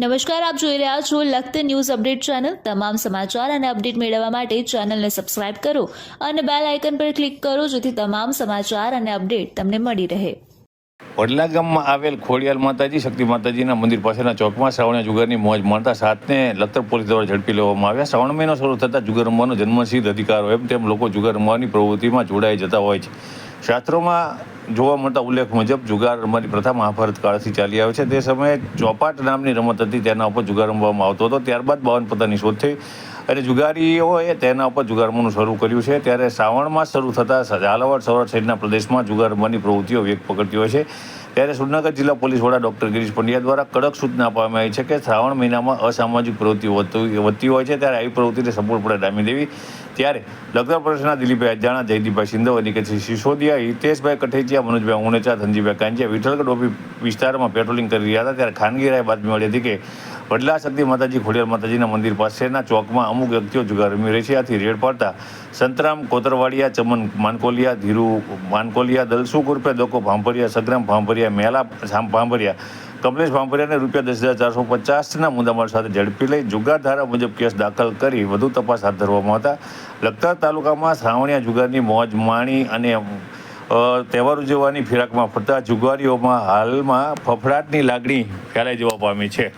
નમસ્કાર, આપ જોઈ રહ્યા છો લખત ન્યૂઝ અપડેટ ચેનલ. તમામ સમાચાર અને અપડેટ મેળવવા માટે ચેનલને સબસ્ક્રાઇબ કરો અને બેલ આઇકન પર ક્લિક કરો જેથી તમામ સમાચાર અને અપડેટ તમને મળી રહે. વડલા ગામમાં આવેલ ખોડિયાલ માતાજી, શક્તિ માતાજીના મંદિર પાસેના ચોકમાં શ્રાવણીય જુગારની મોજ માણતા સાતને લખતર પોલીસ દ્વારા ઝડપી લેવામાં આવ્યા. શ્રાવણ મહિનો શરૂ થતાં જુગાર રમવાનો જન્મસિદ્ધ અધિકાર હોય તેમ લોકો જુગાર રમવાની પ્રવૃત્તિમાં જોડાઈ જતા હોય છે. શાસ્ત્રોમાં જોવા મળતા ઉલ્લેખ મુજબ જુગાર રમવાની પ્રથા મહાભારત કાળથી ચાલી આવે છે. તે સમયે ચોપાટ નામની રમત હતી, તેના ઉપર જુગાર રમવામાં આવતો હતો. ત્યારબાદ બાવન પત્તાની શોધ થઈ અને જુગારીઓએ તેના ઉપર જુગાર રમવાનું શરૂ કર્યું છે. ત્યારે શ્રાવણમાં શરૂ થતાં ઝાલાવાડ સૌરાષ્ટ્ર સહિતના પ્રદેશમાં જુગાર રમવાની પ્રવૃત્તિઓ વેગ પકડતી હોય છે. ત્યારે સુરનગર જિલ્લા પોલીસ વડા ડોક્ટર ગિરીશ પંડ્યા દ્વારા કડક સૂચના આપવામાં આવી છે કે શ્રાવણ મહિનામાં અસામાજિક પ્રવૃત્તિઓ વધતી હોય છે, ત્યારે આવી પ્રવૃત્તિને સંપૂર્ણપણે ડામી દેવી. ત્યારે લગ્ન પ્રદેશના દિલીપભાઈ અજાણા, જયદીપભાઈ સિંધવ અનિકેતસિંહ સિસોદિયા, હિતેશભાઈ કઠેચિયા મનોજભાઈ ઉણેચા ધનજીભાઈ કાંજિયા, વિઠ્ઠલગઢ ઓપી વિસ્તારમાં પેટ્રોલિંગ કરી રહ્યા હતા. ત્યારે ખાનગી રાય બાતમી મળી હતી કે વડલા શક્તિ માતાજી, ખોડિયાર માતાજીના મંદિર પાસેના ચોકમાં અમુક વ્યક્તિઓ જુગાર રમી રહી છે. આથી રેડ પાડતા સંતરામ, કોતરવાડિયા, ચમન, માનકોલિયા, ધીરુ, માનકોલિયા દલસુ ઉર્ફે દોકો, ભાંભરિયા, સગ્રામ, ભાંભરિયા મેલા, સામ ભાંભરિયા. કમલેશ ભાંભરિયાને રૂપિયા દસ હજાર ચારસો પચાસના મુદ્દામાલ સાથે ઝડપી લઈ જુગાર ધારા મુજબ કેસ દાખલ કરી વધુ તપાસ હાથ ધરવામાં હતા. લખતર તાલુકામાં શ્રાવણીયા જુગારની મોજ માણી અને તહેવાર ઉજવવાની ફિરાકમાં ફરતા જુગારીઓમાં હાલમાં ફફડાટની લાગણી ફેલાઈ જવા પામી છે.